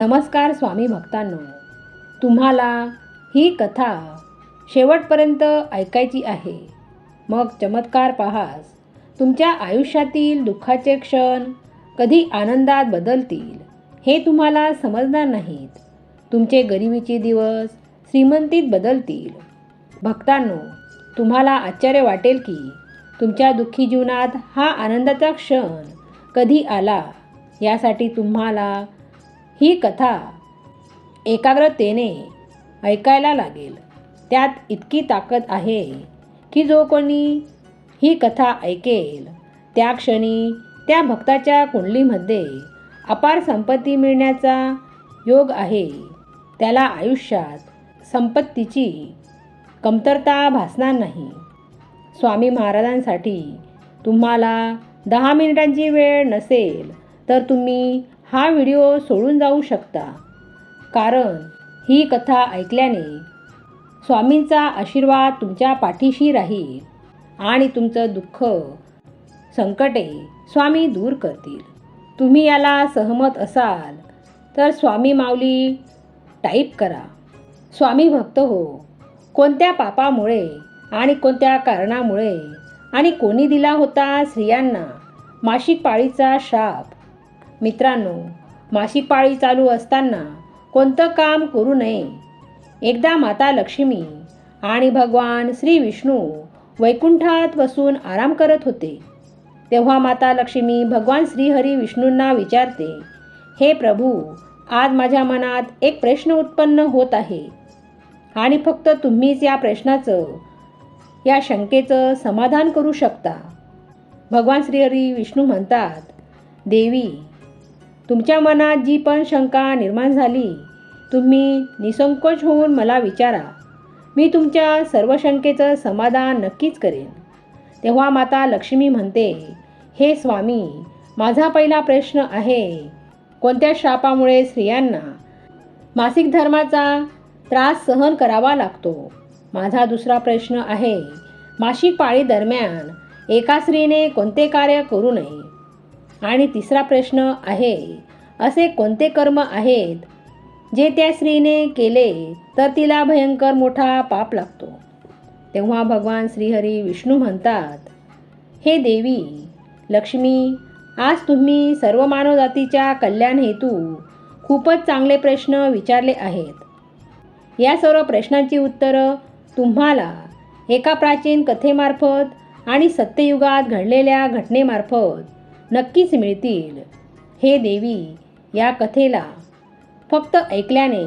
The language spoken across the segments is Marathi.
नमस्कार स्वामी भक्तांनो. तुम्हाला ही कथा शेवटपर्यंत ऐकायची आहे. मग चमत्कार पाहास तुमच्या आयुष्यातील दुःखाचे क्षण कधी आनंदात बदलतील हे तुम्हाला समजणार नाहीत. तुमचे गरिबीचे दिवस श्रीमंतीत बदलतील. भक्तांनो तुम्हाला आश्चर्य वाटेल की तुमच्या दुःखी जीवनात हा आनंदाचा क्षण कधी आला? यासाठी तुम्हाला ही कथा एकाग्रतेने ऐकायला लागेल. त्यात इतकी ताकद आहे की जो कोणी ही कथा ऐकेल त्या क्षणी त्या भक्ताच्या कुंडलीमध्ये अपार संपत्ती मिळण्याचा योग आहे. त्याला आयुष्यात संपत्तीची कमतरता भासणार नाही. स्वामी महाराजांसाठी तुम्हाला दहा मिनिटांची वेळ नसेल तर तुम्ही हा व्हिडिओ सोडून जाऊ शकता. कारण ही कथा ऐकल्याने स्वामींचा आशीर्वाद तुमच्या पाठीशी राहील आणि तुमचं दुःख संकटे स्वामी दूर करतील. तुम्ही याला सहमत असाल तर स्वामी माऊली टाईप करा. स्वामी भक्त हो. कोणत्या पापामुळे आणि कोणत्या कारणामुळे आणि कोणी दिला होता स्त्रियांना मासिक पाळीचा शाप मित्रांनो मासिक पाळी चालू असताना कोणतं काम करू नये. एकदा माता लक्ष्मी आणि भगवान श्री विष्णू वैकुंठात बसून आराम करत होते. तेव्हा माता लक्ष्मी भगवान श्रीहरी विष्णूंना विचारते हे प्रभू आज माझ्या मनात एक प्रश्न उत्पन्न होत आहे. आणि फक्त तुम्हीच या प्रश्नाचं या शंकेचं समाधान करू शकता. भगवान श्रीहरी विष्णू म्हणतात देवी तुमच्या मनात जी पण शंका निर्माण झाली तुम्ही निसंकोच होऊन मला विचारा. मी तुमच्या सर्व शंकेचं समाधान नक्कीच करेन. तेव्हा माता लक्ष्मी म्हणते हे स्वामी माझा पहिला प्रश्न आहे कोणत्या शापामुळे स्त्रियांना मासिक धर्माचा त्रास सहन करावा लागतो? माझा दुसरा प्रश्न आहे मासिक पाळी दरम्यान एका स्त्रीने कोणते कार्य करू नये? आणि तिसरा प्रश्न आहे असे कोणते कर्म आहेत जे त्या स्त्रीने केले तर तिला भयंकर मोठा पाप लागतो? तेव्हा भगवान श्रीहरी विष्णू म्हणतात हे देवी लक्ष्मी आज तुम्ही सर्व मानवजातीच्या कल्याण हेतू खूपच चांगले प्रश्न विचारले आहेत. या सर्व प्रश्नांची उत्तरं तुम्हाला एका प्राचीन कथेमार्फत आणि सत्ययुगात घडलेल्या घटनेमार्फत नक्कीच मिळतील. हे देवी या कथेला फक्त ऐकल्याने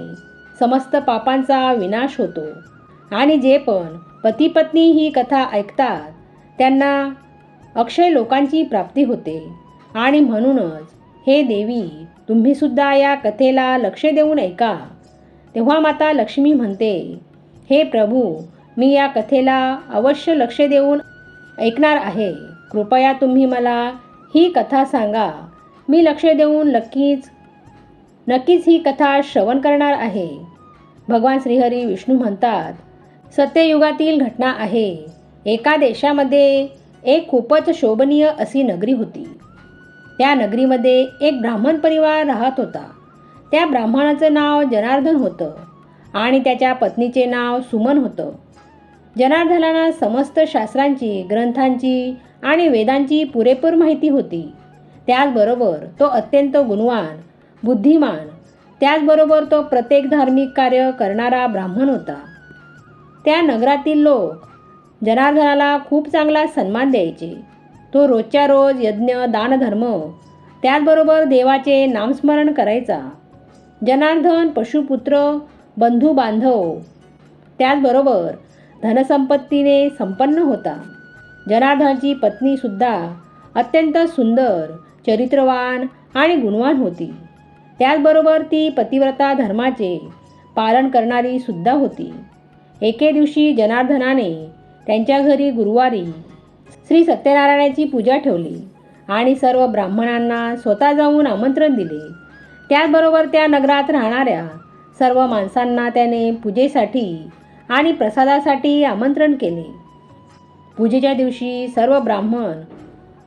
समस्त पापांचा विनाश होतो. आणि जे पण पतीपत्नी ही कथा ऐकतात त्यांना अक्षय लोकांची प्राप्ती होते. आणि म्हणूनच हे देवी तुम्हीसुद्धा या कथेला लक्ष देऊन ऐका. तेव्हा माता लक्ष्मी म्हणते हे प्रभू मी या कथेला अवश्य लक्ष देऊन ऐकणार आहे. कृपया तुम्ही मला ही कथा सांगा. मी लक्ष देऊन नक्कीच नक्कीच ही कथा श्रवण करणार आहे. भगवान श्रीहरी विष्णू म्हणतात सत्ययुगातील घटना आहे. एका देशामध्ये एक खूपच शोभनीय अशी नगरी होती. त्या नगरीमध्ये एक ब्राह्मण परिवार राहत होता. त्या ब्राह्मणाचं नाव जनार्दन होतं आणि त्याच्या पत्नीचे नाव सुमन होतं. जनार्दनाला समस्त शास्त्रांची ग्रंथांची आणि वेदांची पुरेपूर माहिती होती. त्याचबरोबर तो अत्यंत गुणवान बुद्धिमान त्याचबरोबर तो प्रत्येक धार्मिक कार्य करणारा ब्राह्मण होता. त्या नगरातील लोक जनार्दनाला खूप चांगला सन्मान द्यायचे. तो रोजच्या रोज यज्ञ दानधर्म त्याचबरोबर देवाचे नामस्मरण करायचा. जनार्दन पशुपुत्र बंधू बांधव त्याचबरोबर धनसंपत्तीने संपन्न होता. जनार्दनाची पत्नीसुद्धा अत्यंत सुंदर चरित्रवान आणि गुणवान होती. त्याचबरोबर ती पतिव्रता धर्माचे पालन करणारी सुद्धा होती. एके दिवशी जनार्दनाने त्यांच्या घरी गुरुवारी श्री सत्यनारायणाची पूजा ठेवली आणि सर्व ब्राह्मणांना स्वतः जाऊन आमंत्रण दिले. त्याचबरोबर त्या नगरात राहणाऱ्या सर्व माणसांना त्याने पूजेसाठी आणि प्रसादासाठी आमंत्रण केले. पूजेच्या दिवशी सर्व ब्राह्मण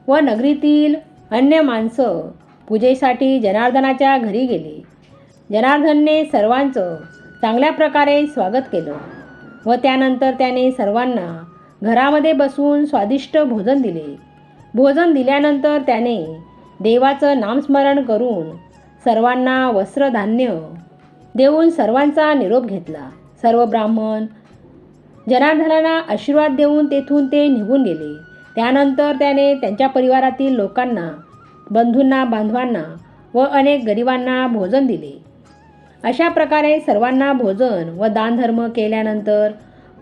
व नगरीतील अन्य माणसं पूजेसाठी जनार्दनाच्या घरी गेले. जनार्दनने सर्वांचं चांगल्या प्रकारे स्वागत केलं व त्यानंतर त्याने सर्वांना घरामध्ये बसून स्वादिष्ट भोजन दिले. भोजन दिल्यानंतर त्याने देवाचं नामस्मरण करून सर्वांना वस्त्रधान्य देऊन सर्वांचा निरोप घेतला. सर्व ब्राह्मण जनार्दनाला आशीर्वाद देऊन तेथून ते निघून गेले. त्यानंतर त्याने त्यांच्या परिवारातील लोकांना बंधूंना बांधवांना व अनेक गरिबांना भोजन दिले. अशा प्रकारे सर्वांना भोजन व दानधर्म केल्यानंतर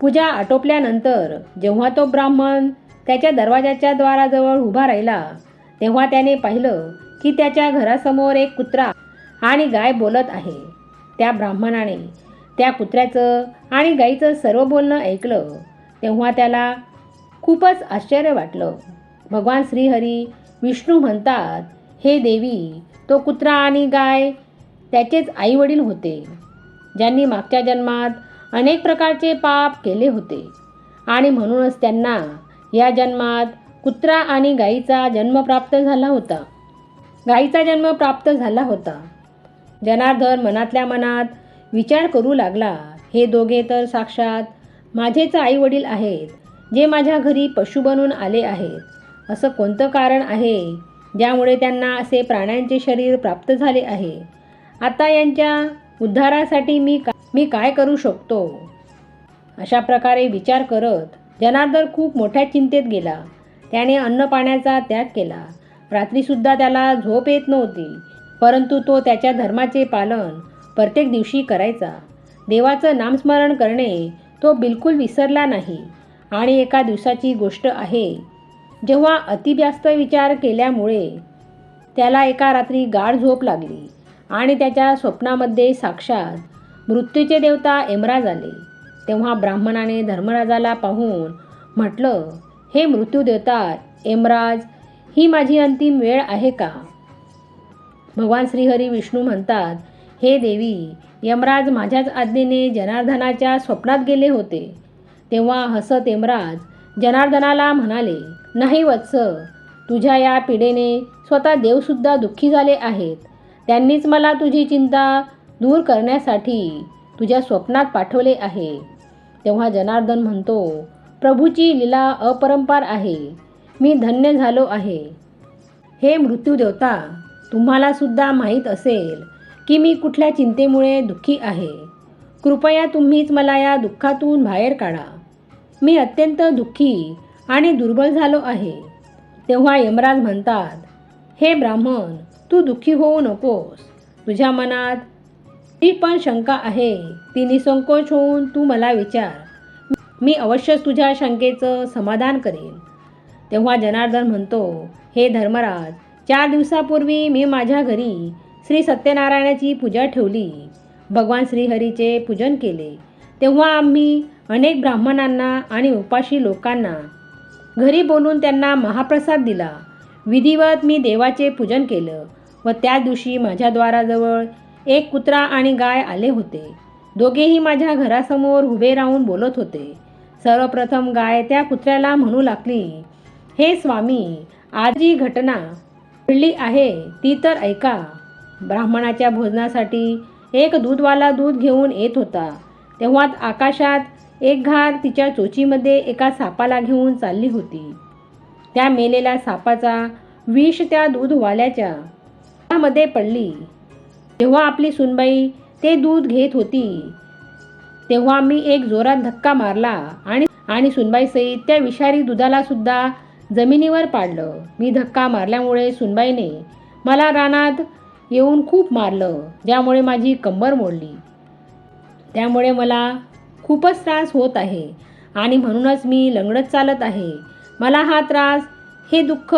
पूजा आटोपल्यानंतर जेव्हा तो ब्राह्मण त्याच्या दरवाजाच्या द्वाराजवळ उभा राहिला तेव्हा त्याने पाहिलं की त्याच्या घरासमोर एक कुत्रा आणि गाय बोलत आहे. त्या ब्राह्मणाने त्या कुत्र्याचं आणि गाईचं सर्व बोलणं ऐकलं तेव्हा त्याला खूपच आश्चर्य वाटलं. भगवान श्रीहरी विष्णू म्हणतात हे देवी तो कुत्रा आणि गाय त्याचेच आईवडील होते ज्यांनी मागच्या जन्मात अनेक प्रकारचे पाप केले होते. आणि म्हणूनच त्यांना या जन्मात कुत्रा आणि गाईचा जन्म प्राप्त झाला होता. गाईचा जन्म प्राप्त झाला होता. जनार्दन मनातल्या मनात विचार करू लागला. हे दोघे तर साक्षात माझेच आई वडील आहेत जे माझ्या घरी पशु बनून आले आहेत. असं कोणतं कारण आहे? ज्यामुळे त्यांना असे प्राण्यांचे शरीर प्राप्त झाले आहे. आता यांच्या उद्धारासाठी मी का मी काय करू शकतो? अशा प्रकारे विचार करत जनार्दन खूप मोठ्या चिंतेत गेला. त्याने अन्नपाण्याचा त्याग केला. रात्रीसुद्धा त्याला झोप येत नव्हती परंतु तो त्याच्या धर्माचे पालन प्रत्येक दिवशी करायचा. देवाचं नामस्मरण करणे तो बिलकुल विसरला नाही. आणि एका दिवसाची गोष्ट आहे जेव्हा अतिव्यास्त विचार केल्यामुळे त्याला एका रात्री गाढ झोप लागली आणि त्याच्या स्वप्नामध्ये साक्षात मृत्यूचे देवता यमराज आले. तेव्हा ब्राह्मणाने धर्मराजाला पाहून म्हटलं हे मृत्यू देवता यमराज ही माझी अंतिम वेळ आहे का? भगवान श्रीहरी विष्णू म्हणतात हे देवी यमराज माझ्याच आज्ञेने जनार्दनाच्या स्वप्नात गेले होते. तेव्हा हसत यमराज जनार्दनाला म्हणाले नाही वत्स तुझ्या या पिढेने स्वतः देवसुद्धा दुःखी झाले आहेत. त्यांनीच मला तुझी चिंता दूर करण्यासाठी तुझ्या स्वप्नात पाठवले आहे. तेव्हा जनार्दन म्हणतो प्रभूची लीला अपरंपार आहे. मी धन्य झालो आहे. हे मृत्यूदेवता तुम्हाला सुद्धा माहीत असेल की मी कुठल्या चिंतेमुळे दुःखी आहे. कृपया तुम्हीच मला या दुःखातून बाहेर काढा. मी अत्यंत दुःखी आणि दुर्बल झालो आहे. तेव्हा यमराज म्हणतात हे ब्राह्मण तू दुःखी होऊ नकोस. तुझ्या मनात ती पण शंका आहे. ती निसंकोच होऊन तू मला विचार. मी अवश्यच तुझ्या शंकेचं समाधान करेन. तेव्हा जनार्दन म्हणतो हे धर्मराज चार दिवसापूर्वी मी माझ्या घरी श्री सत्यनारायणाची पूजा ठेवली. भगवान श्रीहरीचे पूजन केले. तेव्हा आम्ही अनेक ब्राह्मणांना आणि उपाशी लोकांना घरी बोलून त्यांना महाप्रसाद दिला. विधिवत मी देवाचे पूजन केलं व त्या दिवशी माझ्या द्वाराजवळ एक कुत्रा आणि गाय आले होते. दोघेही माझ्या घरासमोर उभे राहून बोलत होते. सर्वप्रथम गाय त्या कुत्र्याला म्हणू लागली हे स्वामी आज जी घटना घडली आहे ती तर ऐका. ब्राह्मणाच्या भोजनासाठी एक दूधवाला दूध घेऊन येत होता. तेव्हा आकाशात एक घार तिच्या चोचीमध्ये एका सापाला घेऊन चालली होती. त्या मेलेल्या सापाचा विष त्या दूधवाल्याच्या मध्ये पडली. तेव्हा आपली सुनबाई ते दूध घेत होती तेव्हा मी एक जोरात धक्का मारला आणि आणि सुनबाई सहित त्या विषारी दुधाला सुद्धा जमिनीवर पाडलं. मी धक्का मारल्यामुळे सुनबाईने मला रानात येऊन खूप मारलं ज्यामुळे माझी कंबर मोडली. त्यामुळे मला खूपच त्रास होत आहे आणि म्हणूनच मी लंगडत चालत आहे. मला हा त्रास हे दुःख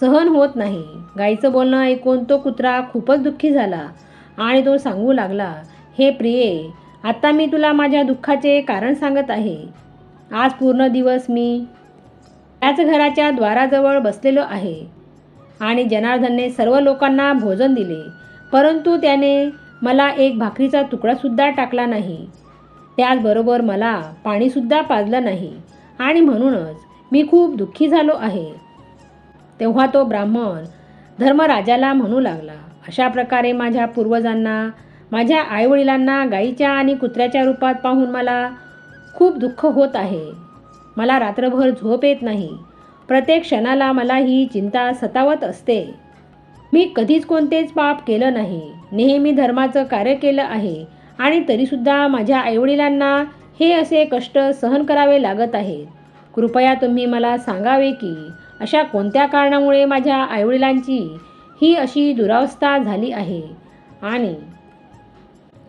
सहन होत नाही. गाईचं बोलणं ऐकून तो कुत्रा खूपच दुःखी झाला आणि तो सांगू लागला हे प्रिये आत्ता मी तुला माझ्या दुःखाचे कारण सांगत आहे. आज पूर्ण दिवस मी त्याच घराच्या द्वाराजवळ बसलेलो आहे. आणि जनार्दनने सर्व लोकांना भोजन दिले. परंतु त्याने मला एक भाकरीचा तुकडासुद्धा टाकला नाही. त्याचबरोबर मला पाणीसुद्धा पाजलं नाही. आणि म्हणूनच मी खूप दुःखी झालो आहे. तेव्हा तो ब्राह्मण धर्मराजाला म्हणू लागला अशा प्रकारे माझ्या पूर्वजांना माझ्या आईवडिलांना गाईच्या आणि कुत्र्याच्या रूपात पाहून मला खूप दुःख होत आहे. मला रात्रभर झोप येत नाही. प्रत्येक क्षणाला मला ही चिंता सतावत असते. मी कधीच कोणतेच पाप केलं नाही. नेहमी धर्माचं कार्य केलं आहे. आणि तरीसुद्धा माझ्या आईवडिलांना हे असे कष्ट सहन करावे लागत आहेत. कृपया तुम्ही मला सांगावे की अशा कोणत्या कारणामुळे माझ्या आईवडिलांची ही अशी दुरावस्था झाली आहे? आणि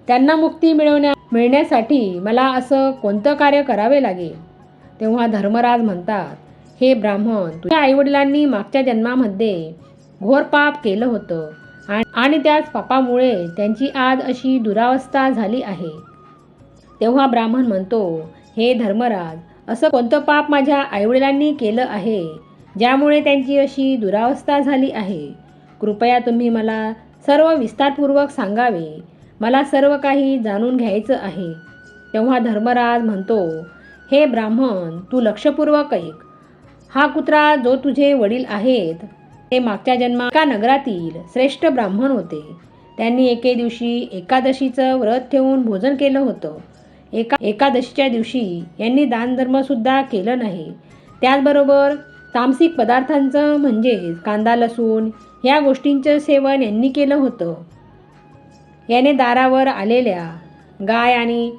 त्यांना मुक्ती मिळवण्या मिळण्यासाठी मला असं कोणतं कार्य करावे लागेल? तेव्हा धर्मराज म्हणतात हे ब्राह्मण तुझ्या आईवडिलांनी मागच्या जन्मामध्ये घोर पाप केलं होतं. आणि- आणि त्याच पापामुळे त्यांची आज अशी दुरावस्था झाली आहे. तेव्हा ब्राह्मण म्हणतो हे धर्मराज असं कोणतं पाप माझ्या आईवडिलांनी केलं आहे ज्यामुळे त्यांची अशी दुरावस्था झाली आहे? कृपया तुम्ही मला सर्व विस्तारपूर्वक सांगावे. मला सर्व काही जाणून घ्यायचं आहे. तेव्हा धर्मराज म्हणतो हे ब्राह्मण तू लक्षपूर्वक ऐक. हा कुत्रा जो तुझे वडील आहेत ते मागच्या जन्मा एका नगरातील श्रेष्ठ ब्राह्मण होते. त्यांनी एके दिवशी एकादशीचं व्रत ठेवून भोजन केलं होतं. एका एकादशीच्या दिवशी यांनी दानधर्मसुद्धा केलं नाही. त्याचबरोबर तामसिक पदार्थांचं म्हणजेच कांदा लसूण ह्या गोष्टींचं सेवन यांनी केलं होतं. याने दारावर आलेल्या गाय आणि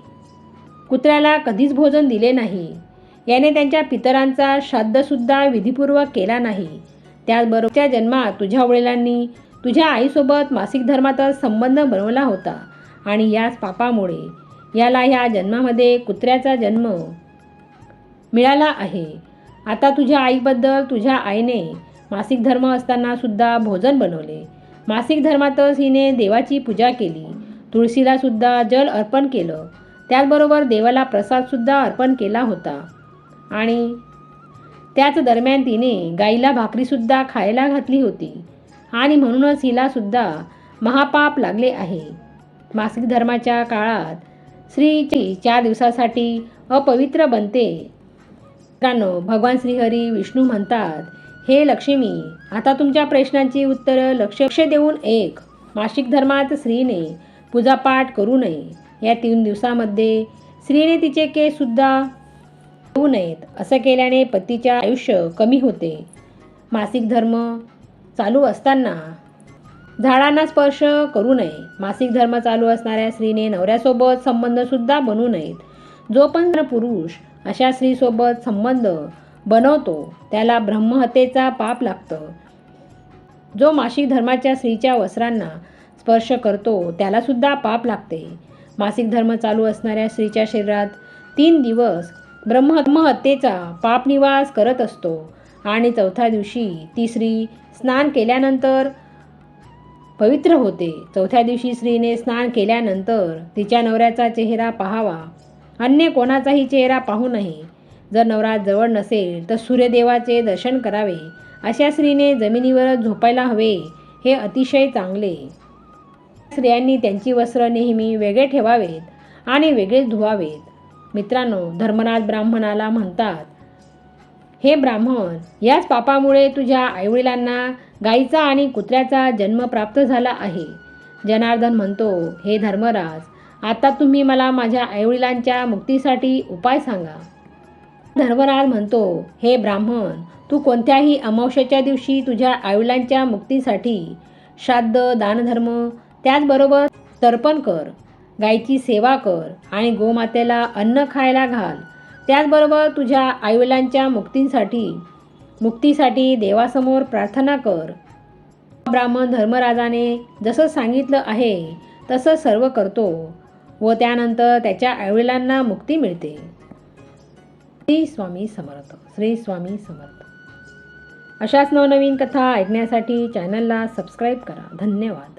कुत्र्याला कधीच भोजन दिले नाही. याने त्यांच्या पितरांचा श्राद्धसुद्धा विधीपूर्वक केला नाही. त्याचबरोबरच्या जन्मात तुझ्या वडिलांनी तुझ्या आईसोबत मासिक धर्माचा संबंध बनवला होता आणि याच पापामुळे याला ह्या जन्मामध्ये कुत्र्याचा जन्म मिळाला आहे. आता तुझ्या आईबद्दल तुझ्या आईने मासिक धर्म असताना सुद्धा भोजन बनवले. मासिक धर्मातच हिने देवाची पूजा केली. तुळशीला सुद्धा जल अर्पण केलं. त्याचबरोबर देवाला प्रसादसुद्धा अर्पण केला होता. आणि त्याच दरम्यान तिने गाईला भाकरीसुद्धा खायला घातली होती. आणि म्हणूनच हिलासुद्धा महापाप लागले आहे. मासिक धर्माच्या काळात स्त्रीची चार दिवसासाठी अपवित्र बनते. मित्रांनो भगवान श्रीहरी विष्णू म्हणतात हे लक्ष्मी आता तुमच्या प्रश्नांची उत्तरं लक्ष लक्ष देऊन एक. मासिक धर्मात स्त्रीने पूजापाठ करू नये. या तीन दिवसामध्ये स्त्रीने तिचे केससुद्धा होऊ नयेत. असं केल्याने पतीचे आयुष्य कमी होते. मासिक धर्म चालू असताना झाडांना स्पर्श करू नये. मासिक धर्म चालू असणाऱ्या स्त्रीने नवऱ्यासोबत संबंधसुद्धा बनवू नयेत. जो पण पुरुष अशा स्त्रीसोबत संबंध बनवतो त्याला ब्रह्महत्येचा पाप लागतं. जो मासिक धर्माच्या स्त्रीच्या वस्त्रांना स्पर्श करतो त्यालासुद्धा पाप लागते. मासिक धर्म चालू असणाऱ्या स्त्रीच्या शरीरात तीन दिवस ब्रह्महत्येचा पापनिवास करत असतो. आणि चौथ्या दिवशी ती स्त्री स्नान केल्यानंतर पवित्र होते. चौथ्या दिवशी स्त्रीने स्नान केल्यानंतर तिच्या नवऱ्याचा चेहरा पाहावा. अन्य कोणाचाही चेहरा पाहू नये. जर नवरा जवळ नसेल तर सूर्यदेवाचे दर्शन करावे. अशा स्त्रीने जमिनीवरच झोपायला हवे हे अतिशय चांगले. स्त्रियांनी त्यांची वस्त्र नेहमी वेगळे ठेवावेत आणि वेगळेच धुवावेत. मित्रांनो धर्मराज ब्राह्मणाला म्हणतात हे ब्राह्मण याच पापामुळे तुझ्या आईवडिलांना गाईचा आणि कुत्र्याचा जन्म प्राप्त झाला आहे. जनार्दन म्हणतो हे धर्मराज आता तुम्ही मला माझ्या आईवडिलांच्या मुक्तीसाठी उपाय सांगा. धर्मराज म्हणतो हे ब्राह्मण तू कोणत्याही अमावश्याच्या दिवशी तुझ्या आईवडिलांच्या मुक्तीसाठी श्राद्ध दानधर्म त्याचबरोबर तर्पण कर. गायीची सेवा कर आणि गोमातेला अन्न खायला घाल. त्याचबरोबर तुझ्या आईवडिलांच्या मुक्तींसाठी मुक्तीसाठी देवासमोर प्रार्थना कर. ब्राह्मण धर्मराजाने जसं सांगितलं आहे तसं सर्व करतो व त्यानंतर त्याच्या आईवडिलांना मुक्ती मिळते. श्री स्वामी समर्थ श्री स्वामी समर्थ. अशाच नवनवीन कथा ऐकण्यासाठी चॅनलला सबस्क्राईब करा. धन्यवाद.